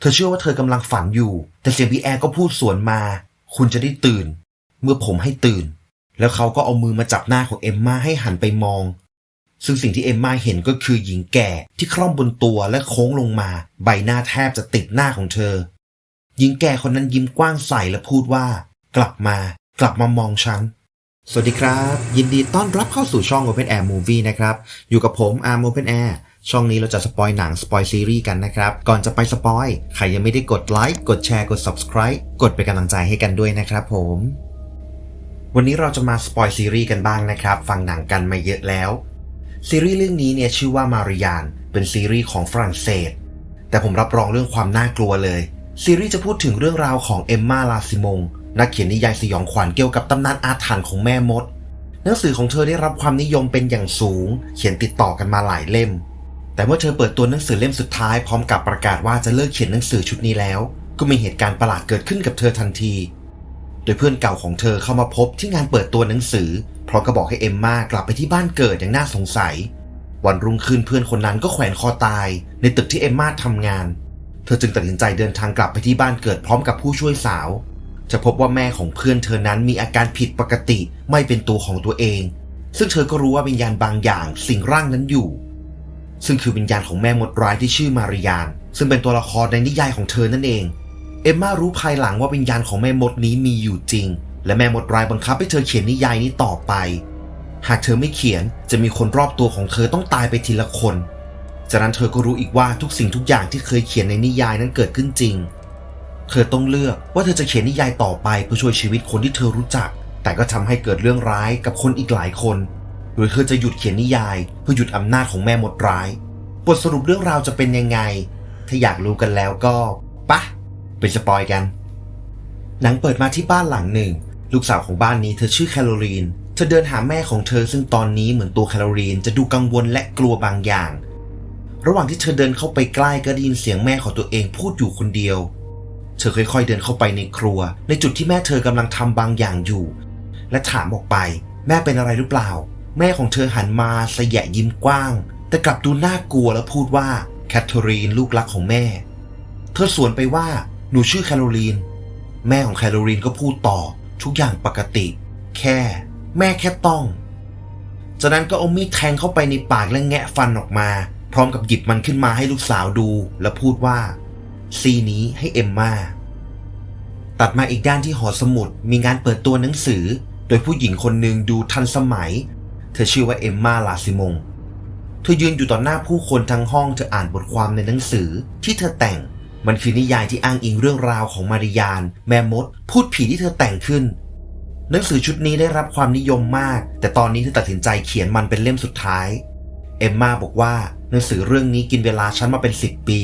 เธอเชื่อว่าเธอกำลังฝันอยู่ แต่เสียงพี่แอร์ก็พูดสวนมา คุณจะได้ตื่น เมื่อผมให้ตื่น แล้วเขาก็เอามือมาจับหน้าของเอมมาให้หันไปมอง ซึ่งสิ่งที่เอมมาเห็นก็คือหญิงแก่ที่คล่อมบนตัวและโค้งลงมา ใบหน้าแทบจะติดหน้าของเธอ หญิงแก่คนนั้นยิ้มกว้างใสและพูดว่า กลับมา กลับมามองฉันสวัสดีครับ ยินดีต้อนรับเข้าสู่ช่อง Open Air Movie นะครับ อยู่กับผมอาร์ม Open Air ช่องนี้เราจะสปอยหนังสปอยซีรีส์กันนะครับ ก่อนจะไปสปอยใครยังไม่ได้กดไลค์กดแชร์กด Subscribe กดเป็นกำลังใจให้กันด้วยนะครับผมวันนี้เราจะมาสปอยซีรีส์กันบ้างนะครับฟังหนังกันมาเยอะแล้วซีรีส์เรื่องนี้เนี่ยชื่อว่ามาริยานเป็นซีรีส์ของฝรั่งเศส แต่ผมรับรองเรื่องความน่ากลัวเลย ซีรีส์จะพูดถึงเรื่องราวของเอมมาลาซิมงนักเขียนนิยายสยองขวัญเกี่ยวกับตำนานอาถรรพ์ของแม่มด หนังสือของเธอได้รับความนิยมเป็นอย่างสูง เขียนติดต่อกันมาหลายเล่ม แต่เมื่อเธอเปิดตัวหนังสือเล่มสุดท้ายพร้อมกับประกาศว่าจะเลิกเขียนหนังสือชุดนี้แล้ว ก็มีเหตุการณ์ประหลาดเกิดขึ้นกับเธอทันที โดยเพื่อนเก่าของเธอเข้ามาพบที่งานเปิดตัวหนังสือพร้อมกับบอกให้เอมมากลับไปที่บ้านเกิดอย่างน่าสงสัย วันรุ่งขึ้นเพื่อนคนนั้นก็แขวนคอตาย ในตึกที่เอมมาทำงาน เธอจึงตัดสินใจเดินทางกลับไปที่บ้านเกิดพร้อมกับผู้ช่วยสาว จะพบว่าแม่ของเพื่อนเธอนั้นมีอาการผิดปกติไม่เป็นตัวของตัวเอง ซึ่งเธอก็รู้ว่าวิญญาณบางอย่างสิงร่างนั้นอยู่ ซึ่งคือวิญญาณของแม่มดร้ายที่ชื่อมาริยาน ซึ่งเป็นตัวละครในนิยายของเธอนั่นเอง เอมมารู้ภายหลังว่าวิญญาณของแม่มดนี้มีอยู่จริง และแม่มดร้ายบังคับให้เธอเขียนนิยายนี้ต่อไป หากเธอไม่เขียนจะมีคนรอบตัวของเธอต้องตายไปทีละคน จากนั้นเธอก็รู้อีกว่าทุกสิ่งทุกอย่างที่เคยเขียนในนิยายนั้นเกิดขึ้นจริง เธอต้องเลือกว่าเธอจะเขียนนิยายต่อไปเพื่อช่วยชีวิตคนที่เธอรู้จัก แต่ก็ทำให้เกิดเรื่องร้ายกับคนอีกหลายคน หรือเธอจะหยุดเขียนนิยาย เพื่อหยุดอำนาจของแม่มดร้าย บทสรุปเรื่องราวจะเป็นยังไง ถ้าอยากรู้กันแล้วก็ปะไปสปอยกัน หนังเปิดมาที่บ้านหลังหนึ่ง ลูกสาวของบ้านนี้เธอชื่อแคโรลีน เธอเดินหาแม่ของเธอซึ่งตอนนี้เหมือนตัวแคโรลีนจะดูกังวลและกลัวบางอย่าง ระหว่างที่เธอเดินเข้าไปใกล้ก็ได้ยินเสียงแม่ของตัวเองพูดอยู่คนเดียว เธอค่อยๆเดินเข้าไปในครัว ในจุดที่แม่เธอกำลังทำบางอย่างอยู่ และถามออกไป แม่เป็นอะไรหรือเปล่า แม่ของเธอหันมาสยะยิ้มกว้าง แต่กลับดูน่ากลัวแล้วพูดว่าแคทเธอรีนลูกรักของแม่ เธอสวนไปว่าหนูชื่อแคโรลีน แม่ของแคโรลีนก็พูดต่อทุกอย่างปกติ แค่ แม่แค่ต้อง จากนั้นก็เอามีดแทงเข้าไปในปากและแงะฟันออกมา พร้อมกับหยิบมันขึ้นมาให้ลูกสาวดู แล้วพูดว่าซีนี้ให้เอมมาตัดมาอีกด้านที่หอสมุดมีงานเปิดตัวหนังสือ โดยผู้หญิงคนหนึ่งดูทันสมัย เธอชื่อว่าเอมมาลาซิมง เธอยืนอยู่ต่อหน้าผู้คนทั้งห้องเธออ่านบทความในหนังสือที่เธอแต่ง มันคือนิยายที่อ้างอิงเรื่องราวของมาริยาน แม่มด พูดผีที่เธอแต่งขึ้น หนังสือชุดนี้ได้รับความนิยมมาก แต่ตอนนี้เธอตัดสินใจเขียนมันเป็นเล่มสุดท้าย เอมมาบอกว่าหนังสือเรื่องนี้กินเวลาฉันมาเป็นสิบปี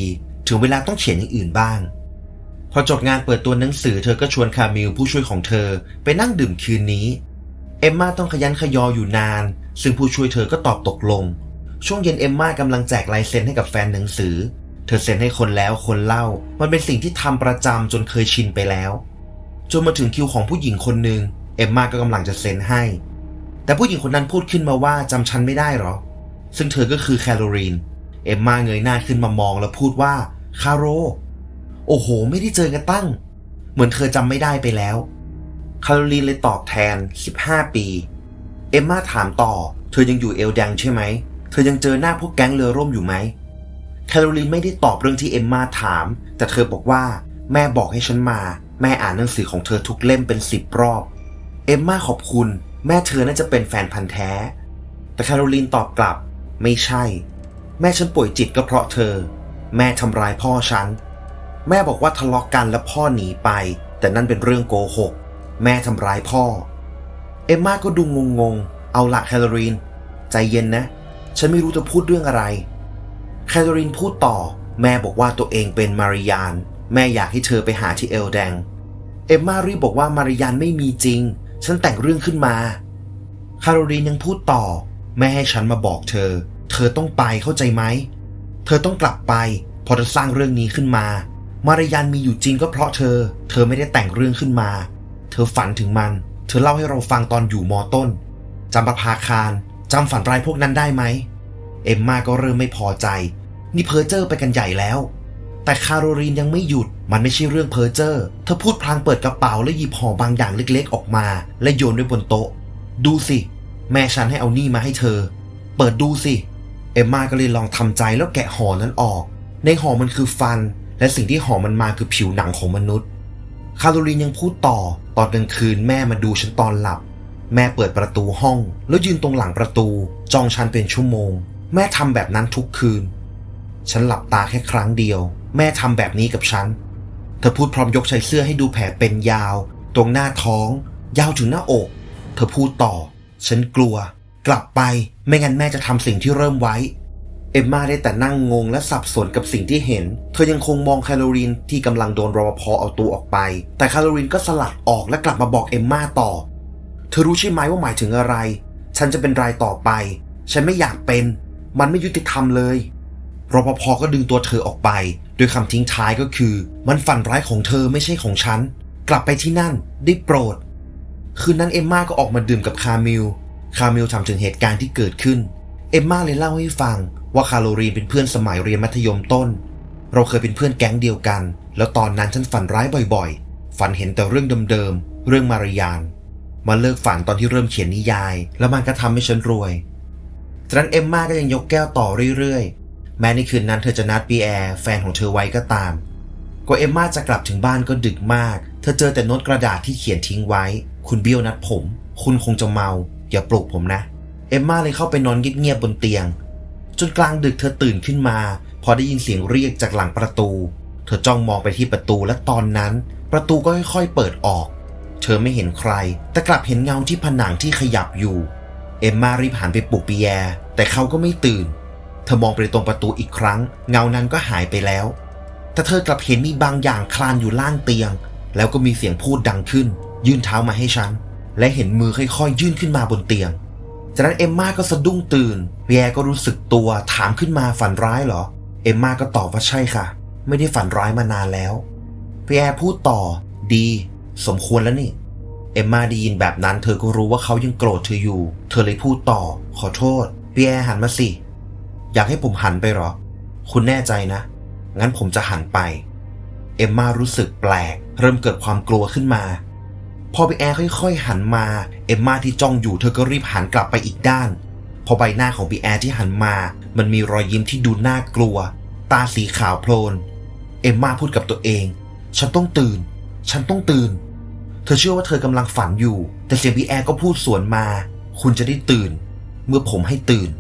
ถึงเวลาต้องเขียนอย่างอื่นบ้างพอจบงานเปิดตัวหนังสือเธอก็ชวนคามิลผู้ช่วยของเธอ ไปนั่งดื่มคืนนี้ เอมมาต้องขยันขยออยู่นาน ซึ่งผู้ช่วยเธอก็ตอบตกลง ช่วงเย็นเอมมากำลังแจกลายเซ็นให้กับแฟนหนังสือ เธอเซ็นให้คนแล้วคนเล่า มันเป็นสิ่งที่ทำประจำจนเคยชินไปแล้ว จนมาถึงคิวของผู้หญิงคนหนึ่งเอมมาก็กำลังจะเซ็นให้ แต่ผู้หญิงคนนั้นพูดขึ้นมาว่าจำฉันไม่ได้หรอ ซึ่งเธอก็คือแคโรลีนเอมมาเงยหน้าขึ้นมามองแล้วพูดว่าคาโร โอ้โห ไม่ได้เจอกันตั้ง เหมือนเธอจำไม่ได้ไปแล้วคาโรลีนเลยตอบแทน 15 ปี เอมมาถามต่อ เธอยังอยู่เอลดังใช่ไหม เธอยังเจอหน้าพวกแก๊งเรือร่มอยู่ไหมแคโรลีนไม่ได้ตอบเรื่องที่เอมมาถาม แต่เธอบอกว่า แม่บอกให้ฉันมา แม่อ่านหนังสือของเธอทุกเล่มเป็นสิบรอบ เอมมาขอบคุณ แม่เธอน่าจะเป็นแฟนพันธ์แท้ แต่แคโรลีนตอบกลับ ไม่ใช่ แม่ฉันป่วยจิตก็เพราะเธอ แม่ทำร้ายพ่อฉัน แม่บอกว่าทะเลาะกกันแล้วพ่อหนีไป แต่นั่นเป็นเรื่องโกหก แม่ทำร้ายพ่อ เอมมาก็ดูงงๆ เอาละแคโรลีน ใจเย็นนะ ฉันไม่รู้จะพูดเรื่องอะไร แคโรลีนพูดต่อ แม่บอกว่าตัวเองเป็นมาริยาน แม่อยากให้เธอไปหาที่เอลแดง เอมมารีบบอกว่ามาริยานไม่มีจริง ฉันแต่งเรื่องขึ้นมาคาโรลีนยังพูดต่อ แม่ให้ฉันมาบอกเธอ เธอต้องไปเข้าใจไหม เธอต้องกลับไป พอเธอสร้างเรื่องนี้ขึ้นมา มารยานมีอยู่จริงก็เพราะเธอ เธอไม่ได้แต่งเรื่องขึ้นมา เธอฝันถึงมัน เธอเล่าให้เราฟังตอนอยู่มอต้นจำประภาคารจำฝันร้ายพวกนั้นได้ไหม เอ็มมาก็เริ่มไม่พอใจ นี่เพอเจอร์ไปกันใหญ่แล้ว แต่คาโรลีนยังไม่หยุด มันไม่ใช่เรื่องเพอเจ้อเธอพูดพลางเปิดกระเป๋าและหยิบห่อบางอย่างเล็กๆ ออกมา และโยนไว้บนโต๊ะ ดูสิ แม่ฉันให้เอานี่มาให้เธอ เปิดดูสิ เอ็มมาก็เลยลองทำใจแล้วแกะห่อนั้นออก ในห่อมันคือฟัน และสิ่งที่ห่อมันมาคือผิวหนังของมนุษย์ คาโรลีนยังพูดต่อ ตอนกลางคืนแม่มาดูฉันตอนหลับ แม่เปิดประตูห้อง แล้วยืนตรงหลังประตู จ้องฉันเป็นชั่วโมง แม่ทำแบบนั้นทุกคืน ฉันหลับตาแค่ครั้งเดียว แม่ทำแบบนี้กับฉัน เธอพูดพร้อมยกชายเสื้อให้ดูแผลเป็นยาว ตรงหน้าท้อง ยาวถึงหน้าอก เธอพูดต่อ ฉันกลัว กลับไป ไม่งั้นแม่จะทำสิ่งที่เริ่มไว้ เอมมาได้แต่นั่งงงและสับสนกับสิ่งที่เห็น เธอยังคงมองแคลอรีนที่กำลังโดนรปภเอาตัวออกไป แต่แคลอรีนก็สลัดออกและกลับมาบอกเอมมาต่อ เธอรู้ใช่ไหมว่าหมายถึงอะไร ฉันจะเป็นรายต่อไป ฉันไม่อยากเป็น มันไม่ยุติธรรมเลยรปภก็ดึงตัวเธอออกไป โดยคำทิ้งท้ายก็คือ มันฝันร้ายของเธอไม่ใช่ของฉัน กลับไปที่นั่นได้โปรด คืนนั้นเอมมาก็ออกมาดื่มกับคามิลคามิลถามถึงเหตุการณ์ที่เกิดขึ้น เอมมาเลยเล่าให้ฟัง ว่าคาโลรีนเป็นเพื่อนสมัยเรียนมัธยมต้น เราเคยเป็นเพื่อนแก๊งเดียวกัน แล้วตอนนั้นฉันฝันร้ายบ่อยๆ ฝันเห็นแต่เรื่องเดิมๆ เรื่องมารยานมาเลิกฝันตอนที่เริ่มเขียนนิยาย แล้วมันก็ทำให้ฉันรวย จากนั้นเอมมาก็ยังยกแก้วต่อเรื่อยๆ แม้ในคืนนั้นเธอจะนัดปีแอร์แฟนของเธอไว้ก็ตาม กว่าเอมมาจะกลับถึงบ้านก็ดึกมาก เธอเจอแต่โน้ตกระดาษที่เขียนทิ้งไว้ คุณเบี้ยวนัดผม คุณคงจะเมา อย่าปลุกผมนะ เอมมาเลยเข้าไปนอนเงียบๆบนเตียง จนกลางดึกเธอตื่นขึ้นมา พอได้ยินเสียงเรียกจากหลังประตู เธอจ้องมองไปที่ประตูและตอนนั้น ประตูก็ค่อยๆเปิดออก เธอไม่เห็นใคร แต่กลับเห็นเงาที่ผนังที่ขยับอยู่ เอมมารีบหันไปปลุกปีแยแต่เขาก็ไม่ตื่น เธอมองไปตรงประตูอีกครั้ง เงานั้นก็หายไปแล้ว แต่เธอกลับเห็นมีบางอย่างคลานอยู่ล่างเตียง แล้วก็มีเสียงพูดดังขึ้น ยื่นเท้ามาให้ฉัน และเห็นมือค่อยๆ ยื่นขึ้นมาบนเตียง จากนั้นเอมมาก็สะดุ้งตื่นปีแอร์ก็รู้สึกตัวถามขึ้นมาฝันร้ายเหรอ เอมมาก็ตอบว่าใช่ค่ะ ไม่ได้ฝันร้ายมานานแล้วปีแอร์พูดต่อ ดี สมควรแล้วนี่ เอมมาได้ยินแบบนั้น เธอก็รู้ว่าเขายังโกรธเธออยู่ เธอเลยพูดต่อ ขอโทษปีแอร์หันมาสิ อยากให้ผมหันไปเหรอ คุณแน่ใจนะ งั้นผมจะหันไป เอมมารู้สึกแปลก เริ่มเกิดความกลัวขึ้นมา พอปีแอร์ค่อยๆ หันมา เอมมาที่จ้องอยู่เธอก็รีบหันกลับไปอีกด้าน พอใบหน้าของปีแอร์ที่หันมา มันมีรอยยิ้มที่ดูน่ากลัว ตาสีขาวโพลน เอมมาพูดกับตัวเอง ฉันต้องตื่น ฉันต้องตื่น เธอเชื่อว่าเธอกำลังฝันอยู่ แต่เสียงปีแอร์ก็พูดสวนมา คุณจะได้ตื่น เมื่อผมให้ตื่น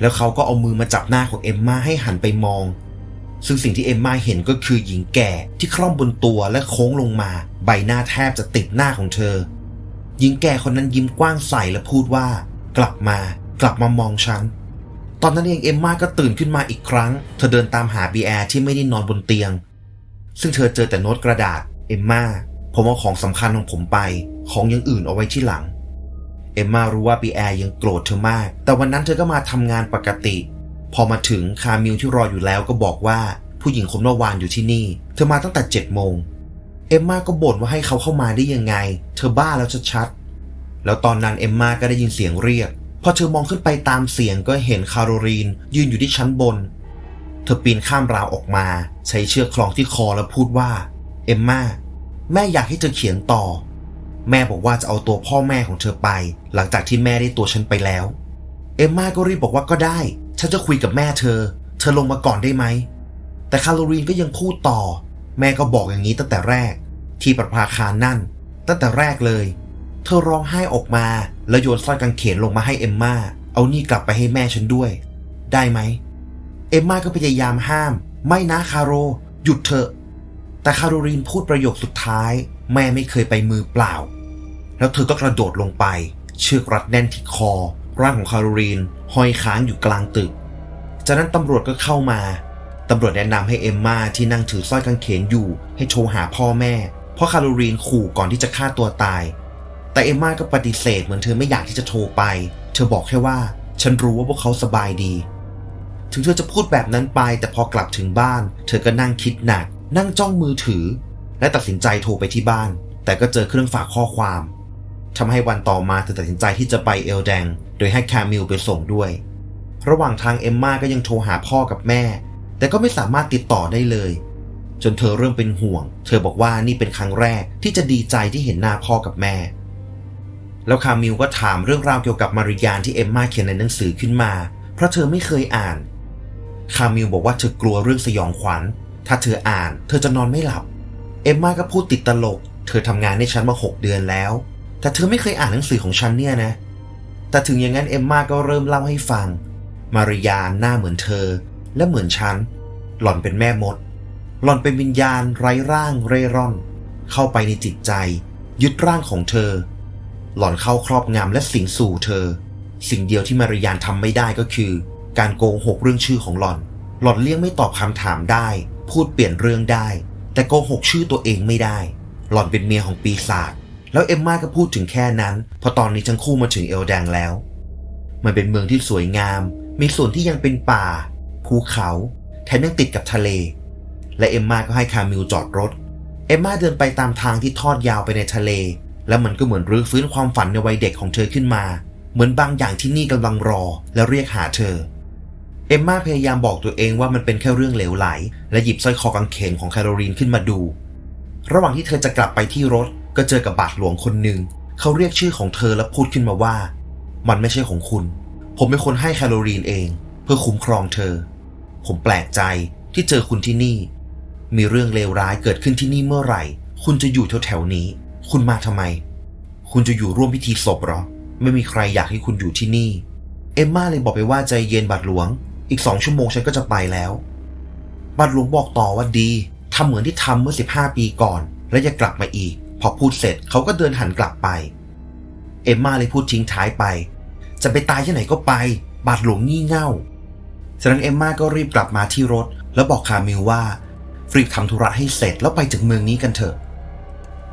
แล้วเขาก็เอามือมาจับหน้าของเอมมาให้หันไปมอง ซึ่งสิ่งที่เอมมาเห็นก็คือหญิงแก่ที่คล่อมบนตัวและโค้งลงมา ใบหน้าแทบจะติดหน้าของเธอ หญิงแก่คนนั้นยิ้มกว้างใสและพูดว่า กลับมากลับมามองฉันตอนนั้นเองเอมมาก็ตื่นขึ้นมาอีกครั้ง เธอเดินตามหาบีแอร์ที่ไม่ได้นอนบนเตียง ซึ่งเธอเจอแต่โน้ตกระดาษ เอมมาผมเอาของสำคัญของผมไป ของอย่างอื่นเอาไว้ที่หลัง เอมมารู้ว่าปีแอร์ยังโกรธเธอมาก แต่วันนั้นเธอก็มาทำงานปกติ พอมาถึงคามิลที่รออยู่แล้วก็บอกว่าผู้หญิงคนเมื่อวานอยู่ที่นี่ เธอมาตั้งแต่เจ็ดโมง เอมมาก็บ่นว่าให้เขาเข้ามาได้ยังไง เธอบ้าแล้วชัดๆแล้วตอนนั้นเอมมาก็ได้ยินเสียงเรียก พอเธอมองขึ้นไปตามเสียงก็เห็นคาโรลีนยืนอยู่ที่ชั้นบน เธอปีนข้ามราวออกมา ใช้เชือกคล้องที่คอแล้วพูดว่า เอมมาแม่อยากให้เธอเขียนต่อ แม่บอกว่าจะเอาตัวพ่อแม่ของเธอไป หลังจากที่แม่ได้ตัวฉันไปแล้ว เอมมาก็รีบบอกว่าก็ได้ ฉันจะคุยกับแม่เธอ เธอลงมาก่อนได้ไหม แต่คาโรลีนก็ยังพูดต่อ แม่ก็บอกอย่างนี้ตั้งแต่แรก ที่ประภาคารนั่น ตั้งแต่แรกเลย เธอร้องไห้ออกมา แล้วโยนสร้อยกางเขนลงมาให้เอมมาเอานี่กลับไปให้แม่ฉันด้วย ได้ไหม เอมมาก็พยายามห้าม ไม่นะคาโร หยุดเถอะ แต่คาโรลีนพูดประโยคสุดท้าย แม่ไม่เคยไปมือเปล่า แล้วเธอก็กระโดดลงไป เชือกรัดแน่นที่คอ ร่างของคาโรลีนห้อยค้างอยู่กลางตึก จากนั้นตำรวจก็เข้ามาตำรวจแนะนำให้เอมมาที่นั่งถือสร้อยกางเขนอยู่ ให้โทรหาพ่อแม่ เพราะคาโรลีนขู่ก่อนที่จะฆ่าตัวตาย แต่เอมมาก็ปฏิเสธเหมือนเธอไม่อยากที่จะโทรไป เธอบอกแค่ว่า ฉันรู้ว่าพวกเขาสบายดี ถึงเธอจะพูดแบบนั้นไป แต่พอกลับถึงบ้าน เธอก็นั่งคิดหนัก นั่งจ้องมือถือ และตัดสินใจโทรไปที่บ้าน แต่ก็เจอเครื่องฝากข้อความทำให้วันต่อมาเธอตัดสินใจที่จะไปเอลแดง โดยให้แคมิลไปส่งด้วย ระหว่างทางเอมมาก็ยังโทรหาพ่อกับแม่ แต่ก็ไม่สามารถติดต่อได้เลย จนเธอเริ่มเป็นห่วง เธอบอกว่านี่เป็นครั้งแรกที่จะดีใจที่เห็นหน้าพ่อกับแม่ แล้วคามิลก็ถามเรื่องราวเกี่ยวกับมาริยานที่เอมมาเขียนในหนังสือขึ้นมา เพราะเธอไม่เคยอ่าน คามิลบอกว่าเธอกลัวเรื่องสยองขวัญ ถ้าเธออ่าน เธอจะนอนไม่หลับ เอมมาก็พูดติดตลก เธอทำงานให้ฉันมาหกเดือนแล้ว แต่เธอไม่เคยอ่านหนังสือของฉันเนี่ยนะ แต่ถึงอย่างนั้นเอมมาก็เริ่มเล่าให้ฟัง มาริยานหน้าเหมือนเธอ และเหมือนฉัน หล่อนเป็นแม่มด หล่อนเป็นวิญญาณไร้ร่างเร่ร่อน เข้าไปในจิตใจ ยึดร่างของเธอ หล่อนเข้าครอบงำและสิงสู่เธอ สิ่งเดียวที่มาริยานทำไม่ได้ก็คือ การโกหกเรื่องชื่อของหล่อน หล่อนเลี่ยงไม่ตอบคำถามได้ พูดเปลี่ยนเรื่องได้ แต่โกหกชื่อตัวเองไม่ได้ หล่อนเป็นเมียของปีศาจ แล้วเอ็มมาก็พูดถึงแค่นั้นพราะตอนนี้ทั้งคู่มาถึงเอลแดงแล้ว มันเป็นเมืองที่สวยงาม มีส่วนที่ยังเป็นป่า ภูเขาแถมยังติดกับทะเล และเอ็มมาก็ให้คามิลจอดรถ เอ็มมาเดินไปตามทางที่ทอดยาวไปในทะเล แล้วมันก็เหมือนรื้อฟื้นความฝันในวัยเด็กของเธอขึ้นมา เหมือนบางอย่างที่นี่กำลังรอและเรียกหาเธอ เอ็มมาพยายามบอกตัวเองว่ามันเป็นแค่เรื่องเหลวไหล และหยิบสร้อยคอกางเขนของแคโรลีนขึ้นมาดู ระหว่างที่เธอจะกลับไปที่รถ ก็เจอกับบาทหลวงคนหนึ่งเขาเรียกชื่อของเธอและพูดขึ้นมาว่า มันไม่ใช่ของคุณ ผมเป็นคนให้แคโรลีนเอง เพื่อคุ้มครองเธอ ผมแปลกใจที่เจอคุณที่นี่ มีเรื่องเลวร้ายเกิดขึ้นที่นี่เมื่อไหร่ คุณจะอยู่แถวๆนี้ คุณมาทำไม คุณจะอยู่ร่วมพิธีศพเหรอ ไม่มีใครอยากให้คุณอยู่ที่นี่ เอมมาเลยบอกไปว่าใจเย็นบาทหลวง อีกสองชั่วโมงฉันก็จะไปแล้วบาทหลวงบอกต่อว่าดีทำเหมือนที่ทำเมื่อ 15 ปีก่อน และอย่ากลับมาอีก พอพูดเสร็จเขาก็เดินหันกลับไป เอมมาเลยพูดทิ้งท้ายไป จะไปตายที่ไหนก็ไป บาทหลวงงี่เง่าจากนั้นเอมมาก็รีบกลับมาที่รถ แล้วบอกคามิลว่ารีบทำธุระให้เสร็จแล้วไปจากเมืองนี้กันเถอะ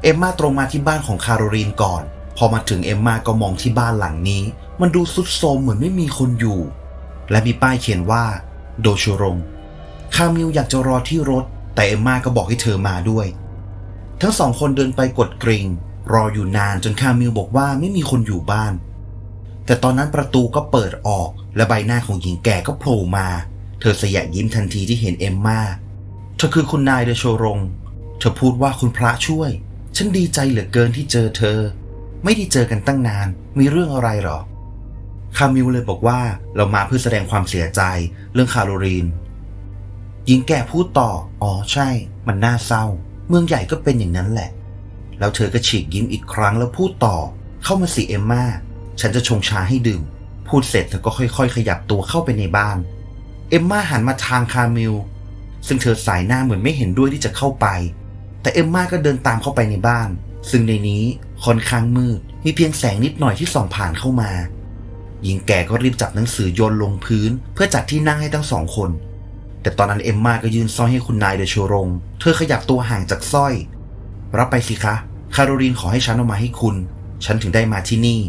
เอมมาตรงมาที่บ้านของคาโรลีนก่อน พอมาถึงเอมมาก็มองที่บ้านหลังนี้ มันดูสุดโทมเหมือนไม่มีคนอยู่ และมีป้ายเขียนว่า โดโชรงคามิลอยากจะรอที่รถ แต่เอมมาก็บอกให้เธอมาด้วย ทั้งสองคนเดินไปกดกริ่งรออยู่นานจนคามิลบอกว่าไม่มีคนอยู่บ้าน แต่ตอนนั้นประตูก็เปิดออก และใบหน้าของหญิงแก่ก็โผล่มา เธอสยะยิ้มทันทีที่เห็นเอมมาเธอคือคุณนายเดโชรง เธอพูดว่าคุณพระช่วย ฉันดีใจเหลือเกินที่เจอเธอ ไม่ได้เจอกันตั้งนาน มีเรื่องอะไรหรอ คามิลเลยบอกว่าเรามาเพื่อแสดงความเสียใจเรื่องคาโรลีนหญิงแก่พูดต่อ อ๋อใช่ มันน่าเศร้า เมืองใหญ่ก็เป็นอย่างนั้นแหละ แล้วเธอก็ฉีกยิ้มอีกครั้งแล้วพูดต่อ เข้ามาสิเอมมาฉันจะชงชาให้ดื่ม พูดเสร็จเธอก็ค่อย ๆ ขยับตัวเข้าไปในบ้าน เอมมาหันมาทางคามิลซึ่งเธอสายหน้าเหมือนไม่เห็นด้วยที่จะเข้าไป แต่เอมมาก็เดินตามเข้าไปในบ้าน ซึ่งในนี้ค่อนข้างมืด มีเพียงแสงนิดหน่อยที่ส่องผ่านเข้ามา หญิงแก่ก็รีบจับหนังสือโยนลงพื้น เพื่อจัดที่นั่งให้ทั้งสองคน แต่ตอนนั้นเอมมาก็ยื่นสร้อยให้คุณนายเดโชรง เธอขยับตัวห่างจากสร้อย รับไปสิคะ คาโรลีนขอให้ฉันเอามาให้คุณ ฉันถึงได้มาที่นี่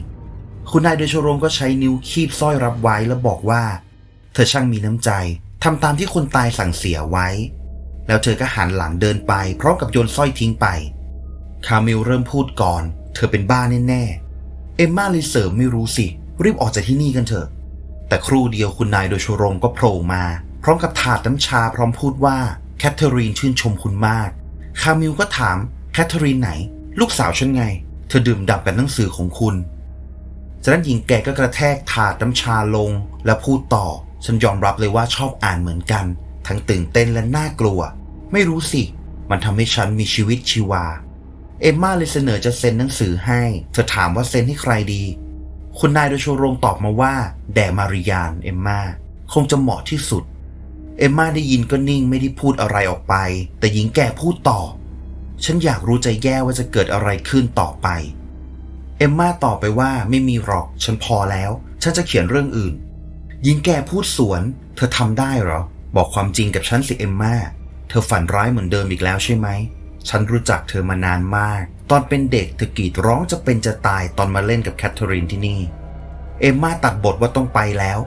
คุณนายเดโชรงก็ใช้นิ้วคีบสร้อยรับไว้แล้วบอกว่า เธอช่างมีน้ำใจทำตามที่คนตายสั่งเสียไว้ แล้วเธอก็หันหลังเดินไปพร้อมกับโยนสร้อยทิ้งไป คาเมลเริ่มพูดก่อน เธอเป็นบ้าแน่ๆ เอมมาเลยเสริมไม่รู้สิ รีบออกจากที่นี่กันเถอะ แต่ครู่เดียวคุณนายโดยชโรงก็โผล่มา พร้อมกับถาดน้ำชาพร้อมพูดว่าแคทเธอรีนชื่นชมคุณมาก คามิลก็ถามแคทเธอรีนไหน ลูกสาวฉันไง เธอดื่มด่ำกับหนังสือของคุณจากนั้นหญิงแก่ก็กระแทกถาดน้ำชาลง และพูดต่อ ฉันยอมรับเลยว่าชอบอ่านเหมือนกัน ทั้งตื่นเต้นและน่ากลัว ไม่รู้สิ มันทำให้ฉันมีชีวิตชีวา เอมมาเลยเสนอจะเซ็นหนังสือให้ เธอถามว่าเซ็นให้ใครดี คุณนายโดโชโรงตอบมาว่า แด่มาริยานเอมมาคงจะเหมาะที่สุด เอมมาได้ยินก็นิ่งไม่ได้พูดอะไรออกไป แต่หญิงแก่พูดต่อ ฉันอยากรู้ใจแย่ว่าจะเกิดอะไรขึ้นต่อไป เอมมาตอบไปว่าไม่มีหรอก ฉันพอแล้ว ฉันจะเขียนเรื่องอื่น หญิงแก่พูดสวน เธอทำได้เหรอ บอกความจริงกับฉันสิเอมมาเธอฝันร้ายเหมือนเดิมอีกแล้วใช่ไหม ฉันรู้จักเธอมานานมาก ตอนเป็นเด็กเธอกรีดร้องจะเป็นจะตายตอนมาเล่นกับแคทเธอรีนที่นี่ เอมมาตัดบทว่าต้องไปแล้ว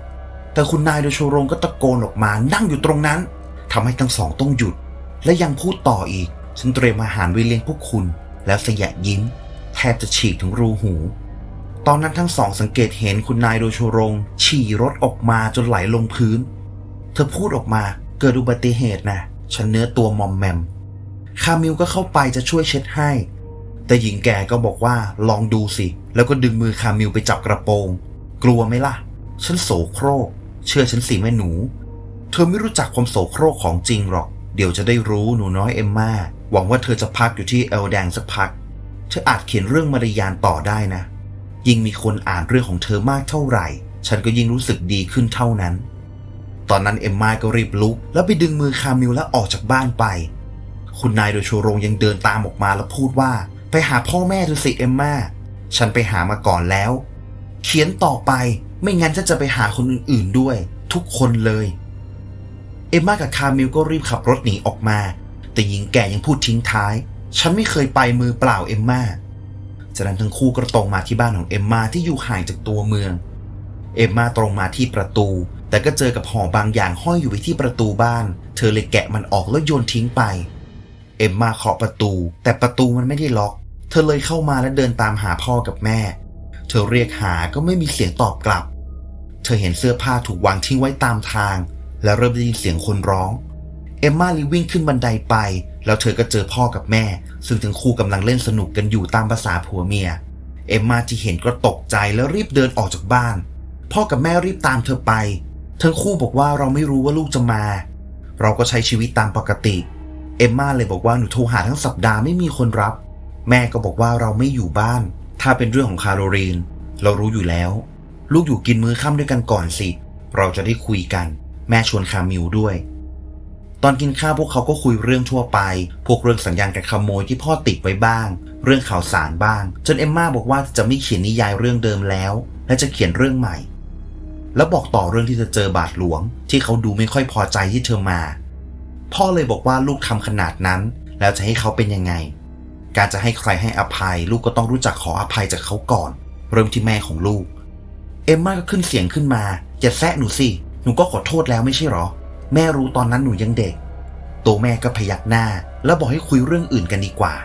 แต่คุณนายโดยโชโรงก็ตะโกนออกมานั่งอยู่ตรงนั้นทำให้ทั้งสองต้องหยุด และยังพูดต่ออีก ฉันเตรียมอาหารไว้เลี้ยงพวกคุณ แล้วสยะยิ้ม แทบจะฉีกถึงรูหู ตอนนั้นทั้งสองสังเกตเห็นคุณนายโดยโชโรง ฉี่รถออกมาจนไหลลงพื้น เธอพูดออกมาเกิดอุบัติเหตุนะฉันเนื้อตัวมอมแมม คามิลก็เข้าไปจะช่วยเช็ดให้ แต่หญิงแก่ก็บอกว่าลองดูสิ แล้วก็ดึงมือคามิลไปจับกระโปรง กลัวไหมล่ะ ฉันโสโครก เชื่อฉันสิแม่หนู เธอไม่รู้จักความโสโครกของจริงหรอก เดี๋ยวจะได้รู้หนูน้อยเอมมาหวังว่าเธอจะพักอยู่ที่เอลแดงสักพัก เธออาจเขียนเรื่องมารยานต่อได้นะ ยิ่งมีคนอ่านเรื่องของเธอมากเท่าไหร่ ฉันก็ยิ่งรู้สึกดีขึ้นเท่านั้น ตอนนั้นเอมมาก็รีบลุก แล้วไปดึงมือคามิลและออกจากบ้านไป คุณนายโดยโชโรงยังเดินตามออกมาแล้วพูดว่า ไปหาพ่อแม่เธอสิเอมมาฉันไปหามาก่อนแล้ว เขียนต่อไป ไม่งั้นฉันจะไปหาคนอื่นๆด้วย ทุกคนเลย เอมมากับคามิลก็รีบขับรถหนีออกมา แต่หญิงแก่ยังพูดทิ้งท้าย ฉันไม่เคยไปมือเปล่าเอมมาจากนั้นทั้งคู่ก็ตรงมาที่บ้านของเอมมาที่อยู่ห่างจากตัวเมือง เอมมาตรงมาที่ประตู แต่ก็เจอกับห่อบางอย่างห้อยอยู่ไว้ที่ประตูบ้าน เธอเลยแกะมันออกแล้วโยนทิ้งไป เอมมาเคาะประตู แต่ประตูมันไม่ได้ล็อก เธอเลยเข้ามาและเดินตามหาพ่อกับแม่ เธอเรียกหาก็ไม่มีเสียงตอบกลับ เธอเห็นเสื้อผ้าถูกวางทิ้งไว้ตามทาง และเริ่มได้ยินเสียงคนร้อง เอมมารีวิ่งขึ้นบันไดไป แล้วเธอก็เจอพ่อกับแม่ ซึ่งทั้งคู่กำลังเล่นสนุกกันอยู่ตามภาษาผัวเมีย เอมมาที่เห็นก็ตกใจแล้วรีบเดินออกจากบ้าน พ่อกับแม่รีบตามเธอไป ทั้งคู่บอกว่าเราไม่รู้ว่าลูกจะมา เราก็ใช้ชีวิตตามปกติ เอมมาเลยบอกว่าหนูโทรหาทั้งสัปดาห์ไม่มีคนรับ แม่ก็บอกว่าเราไม่อยู่บ้าน ถ้าเป็นเรื่องของคาโรลีน เรารู้อยู่แล้ว ลูกอยู่กินมื้อค่ำด้วยกันก่อนสิ เราจะได้คุยกัน แม่ชวนคามิวด้วย ตอนกินข้าวพวกเขาก็คุยเรื่องทั่วไป พวกเรื่องสัญญาณการขโมยที่พ่อติดไว้บ้าง เรื่องข่าวสารบ้าง จนเอมมาบอกว่าจะไม่เขียนนิยายเรื่องเดิมแล้ว และจะเขียนเรื่องใหม่ แล้วบอกต่อเรื่องที่จะเจอบาทหลวง ที่เขาดูไม่ค่อยพอใจที่เธอมา พ่อเลยบอกว่าลูกทำขนาดนั้น แล้วจะให้เขาเป็นยังไง การจะให้ใครให้อภัย ลูกก็ต้องรู้จักขออภัยจากเขาก่อน เริ่มที่แม่ของลูก เอมมาก็ขึ้นเสียงขึ้นมาอย่าแซะหนูสิหนูก็ขอโทษแล้วไม่ใช่หรอ แม่รู้ตอนนั้นหนูยังเด็ก ตัวแม่ก็พยักหน้า แล้วบอกให้คุยเรื่องอื่นกันดีกว่า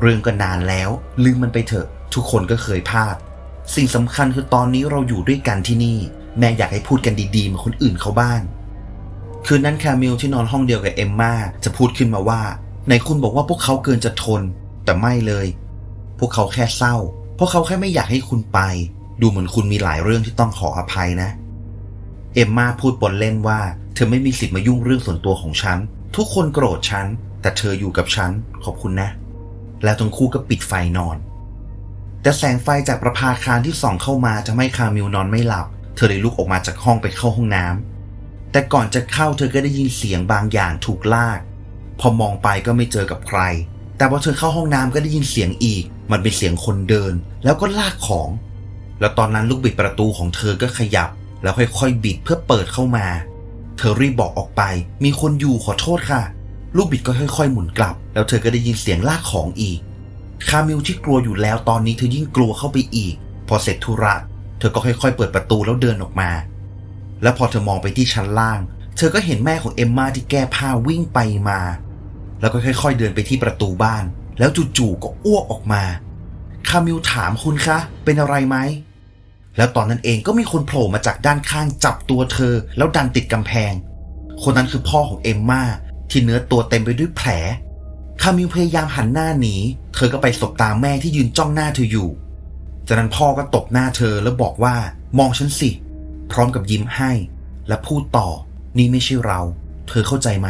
เรื่องก็นานแล้ว ลืมมันไปเถอะ ทุกคนก็เคยพลาด สิ่งสำคัญคือตอนนี้เราอยู่ด้วยกันที่นี่ แม่อยากให้พูดกันดีๆเหมือนคนอื่นเขาบ้างคืนนั้นคามิลที่นอนห้องเดียวกับเอมมาจะพูดขึ้นมาว่าในคุณบอกว่าพวกเขาเกินจะทน แต่ไม่เลย พวกเขาแค่เศร้า เพราะเขาแค่ไม่อยากให้คุณไป ดูเหมือนคุณมีหลายเรื่องที่ต้องขออภัยนะ เอมมาพูดปนเล่นว่า เธอไม่มีสิทธิ์มายุ่งเรื่องส่วนตัวของฉัน ทุกคนโกรธฉัน แต่เธออยู่กับฉัน ขอบคุณนะ แล้วทั้งคู่ก็ปิดไฟนอน แต่แสงไฟจากประภาคารที่ส่องเข้ามาทำให้คามิลนอนไม่หลับ เธอเลยลุกออกมาจากห้องไปเข้าห้องน้ำแต่ก่อนจะเข้าเธอก็ได้ยินเสียงบางอย่างถูกลาก พอมองไปก็ไม่เจอกับใคร แต่พอเธอเข้าห้องน้ำก็ได้ยินเสียงอีก มันเป็นเสียงคนเดิน แล้วก็ลากของ แล้วตอนนั้นลูกบิดประตูของเธอก็ขยับ แล้วค่อยๆบิดเพื่อเปิดเข้ามา เธอรีบบอกออกไป มีคนอยู่ขอโทษค่ะ ลูกบิดก็ค่อย ๆ หมุนกลับ แล้วเธอก็ได้ยินเสียงลากของอีก คามิลที่กลัวอยู่แล้วตอนนี้เธอยิ่งกลัวเข้าไปอีก พอเสร็จธุระ เธอก็ค่อยๆ เปิดประตูแล้วเดินออกมา แล้วพอเธอมองไปที่ชั้นล่าง เธอก็เห็นแม่ของเอมมาที่แก้ผ้าวิ่งไปมา แล้วก็ค่อย ๆ เดินไปที่ประตูบ้าน แล้วจู่ๆก็อ้วกออกมาคามิลถามคุณคะ เป็นอะไรไหม แล้วตอนนั้นเองก็มีคนโผล่มาจากด้านข้างจับตัวเธอ แล้วดันติดกำแพง คนนั้นคือพ่อของเอมมาที่เนื้อตัวเต็มไปด้วยแผล คามิลพยายามหันหน้าหนี เธอก็ไปสบตาแม่ที่ยืนจ้องหน้าเธออยู่ จากนั้นพ่อก็ตบหน้าเธอแล้วบอกว่ามองฉันสิ พร้อมกับยิ้มให้ และพูดต่อ นี่ไม่ใช่เรา เธอเข้าใจไหม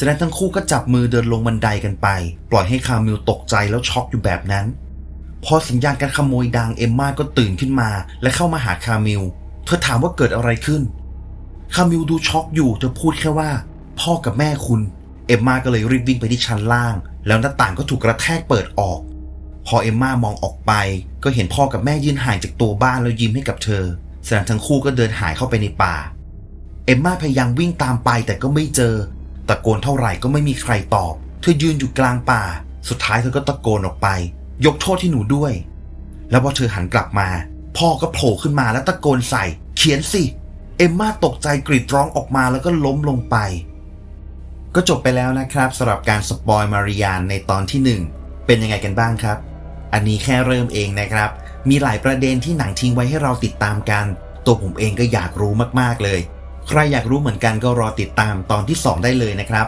จากนั้นทั้งคู่ก็จับมือเดินลงบันไดกันไป ปล่อยให้คามิลตกใจแล้วช็อกอยู่แบบนั้น พอสัญญาณการขโมยดังเอมมาก็ตื่นขึ้นมา และเข้ามาหาคามิล เธอถามว่าเกิดอะไรขึ้น คามิลดูช็อกอยู่เธอพูดแค่ว่า พ่อกับแม่คุณ เอมมาก็เลยรีบวิ่งไปที่ชั้นล่าง แล้วหน้าต่างก็ถูกกระแทกเปิดออก พอเอมมามองออกไป ก็เห็นพ่อกับแม่ยืนห่างจากตัวบ้านแล้วยิ้มให้กับเธอแสดงทั้งคู่ก็เดินหายเข้าไปในป่า เอมมาพยายามวิ่งตามไปแต่ก็ไม่เจอ ตะโกนเท่าไหร่ก็ไม่มีใครตอบ เธอยืนอยู่กลางป่า สุดท้ายเธอก็ตะโกนออกไป ยกโทษที่หนูด้วย แล้วพอเธอหันกลับมา พ่อก็โผล่ขึ้นมาแล้วตะโกนใส่ เขียนสิ เอมมาตกใจกรีดร้องออกมาแล้วก็ล้มลงไป ก็จบไปแล้วนะครับสำหรับการสปอยมาริยานในตอนที่หนึ่งเป็นยังไงกันบ้างครับ อันนี้แค่เริ่มเองนะครับ มีหลายประเด็นที่หนังทิ้งไว้ให้เราติดตามกัน ตัวผมเองก็อยากรู้มากๆเลย ใครอยากรู้เหมือนกันก็รอติดตามตอนที่ 2 ได้เลยนะครับ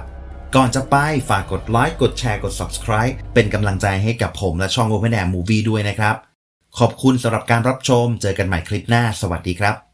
ก่อนจะไปฝากกดไลค์กดแชร์กด subscribe เป็นกำลังใจให้กับผมและช่อง Open Air Movie ด้วยนะครับ ขอบคุณสำหรับการรับชม เจอกันใหม่คลิปหน้า สวัสดีครับ